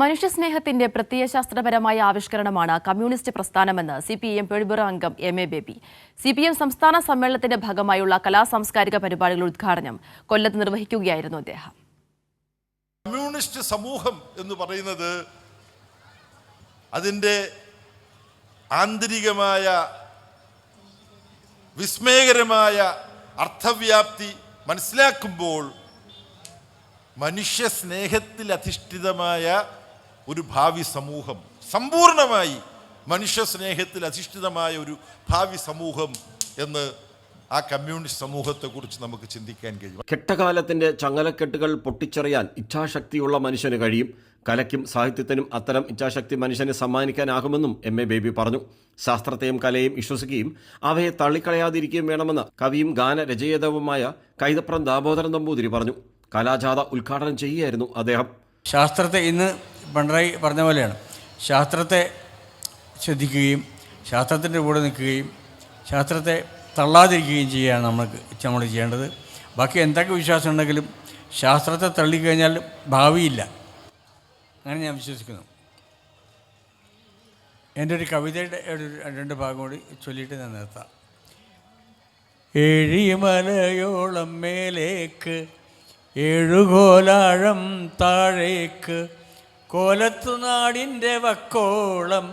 മനുഷ്യസ്നേഹത്തിന്റെ പ്രത്യയശാസ്ത്രപരമായ ആവിഷ്കരണമാണ് കമ്മ്യൂണിസ്റ്റ് പ്രസ്ഥാനമെന്ന് സി പി എം പെഴുപുറ അംഗം M A Baby. C P M സംസ്ഥാന സമ്മേളനത്തിന്റെ ഭാഗമായുള്ള കലാസാംസ്കാരിക പരിപാടികളുടെ ഉദ്ഘാടനം കൊല്ലത്ത് നിർവഹിക്കുകയായിരുന്നു അദ്ദേഹം. കമ്മ്യൂണിസ്റ്റ് സമൂഹം എന്ന് പറയുന്നത് അതിന്റെ ആന്തരികമായ വിസ്മയകരമായ അർത്ഥവ്യാപ്തി മനസ്സിലാക്കുമ്പോൾ മനുഷ്യ സ്നേഹത്തിൽ അധിഷ്ഠിതമായ ഒരു ഭാവി സമൂഹം സമ്പൂർണമായി മനുഷ്യ സ്നേഹത്തിൽ അധിഷ്ഠിതമായ ഒരു ഭാവി സമൂഹം എന്ന് ആ കമ്മ്യൂണിസ്റ്റ് സമൂഹത്തെക്കുറിച്ച് നമുക്ക് ചിന്തിക്കാൻ കഴിയും. കെട്ടകാലത്തിന്റെ ചങ്ങലക്കെട്ടുകൾ പൊട്ടിച്ചെറിയാൻ ഇച്ഛാശക്തിയുള്ള മനുഷ്യന് കഴിയും. കലയ്ക്കും സാഹിത്യത്തിനും അത്തരം ഇച്ഛാശക്തി മനുഷ്യന് സമ്മാനിക്കാനാകുമെന്നും എം എ ബേബി പറഞ്ഞു. ശാസ്ത്രത്തെയും കലയെയും വിശ്വസിക്കുകയും അവയെ തള്ളിക്കളയാതിരിക്കുകയും വേണമെന്ന് കവിയും ഗാനരചയിതാവുമായ കൈതപ്രം ദാമോദരൻ നമ്പൂതിരി പറഞ്ഞു. കലാജാഥ ഉദ്ഘാടനം ചെയ്യുകയായിരുന്നു അദ്ദേഹം. ശാസ്ത്രത്തെ ഇന്ന് പിണറായി പറഞ്ഞ പോലെയാണ്. ശാസ്ത്രത്തെ ശ്രദ്ധിക്കുകയും ശാസ്ത്രത്തിന്റെ കൂടെ നിൽക്കുകയും ശാസ്ത്രത്തെ തള്ളാതിരിക്കുകയും ചെയ്യുകയാണ് നമുക്ക് നമ്മൾ ചെയ്യേണ്ടത്. ബാക്കി എന്തൊക്കെ വിശ്വാസം ഉണ്ടെങ്കിലും ശാസ്ത്രത്തെ തള്ളിക്കഴിഞ്ഞാൽ ഭാവിയില്ല. അങ്ങനെ ഞാൻ വിശ്വസിക്കുന്നു. എന്റെ ഒരു കവിതയുടെ ഒരു രണ്ട് ഭാഗം കൂടി ചൊല്ലിയിട്ട് ഞാൻ നിർത്താം. ഏഴിമലയോളം മേലേക്ക് ഏഴുകോലാഴം താഴേക്ക് കോലത്തുനാടിന്റെ വക്കോളം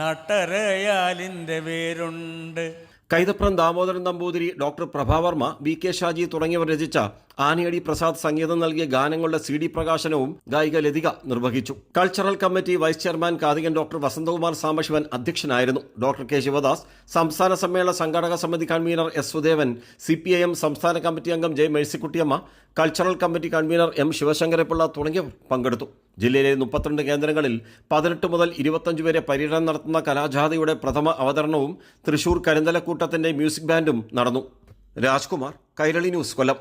നട്ടരയാലിന്റെ വേരുണ്ട്. Kaithapram Damodaran Namboothiri doctor Prabha Varma V K Shaji തുടങ്ങിയവർ രചിച്ച ആനിയടി പ്രസാദ് സംഗീതം നൽകിയ ഗാനങ്ങളുടെ സി ഡി പ്രകാശനവും ഗായിക ലതിക നിർവഹിച്ചു. കൾച്ചറൽ കമ്മിറ്റി വൈസ് ചെയർമാൻ കാതികൻ ഡോക്ടർ വസന്തകുമാർ സാംബശിവൻ അധ്യക്ഷനായിരുന്നു. ഡോക്ടർ കെ ശിവദാസ് സംസ്ഥാന സമ്മേളന സംഘാടക സമിതി convener S Sudevan C P I M സംസ്ഥാന കമ്മിറ്റി അംഗം J Mercykuttyamma cultural committee convener M Sivasankarapillai തുടങ്ങിയവർ പങ്കെടുത്തു. ജില്ലയിലെ മുപ്പത്തിരണ്ട് കേന്ദ്രങ്ങളിൽ പതിനെട്ട് മുതൽ ഇരുപത്തഞ്ച് വരെ പര്യടനം നടത്തുന്ന കലാജാഥയുടെ പ്രഥമ അവതരണവും തൃശൂർ കരിന്തലക്കൂട്ടത്തിന്റെ മ്യൂസിക് ബാൻഡും നടന്നു. രാജ്കുമാർ കൈരളി ന്യൂസ് കൊല്ലം.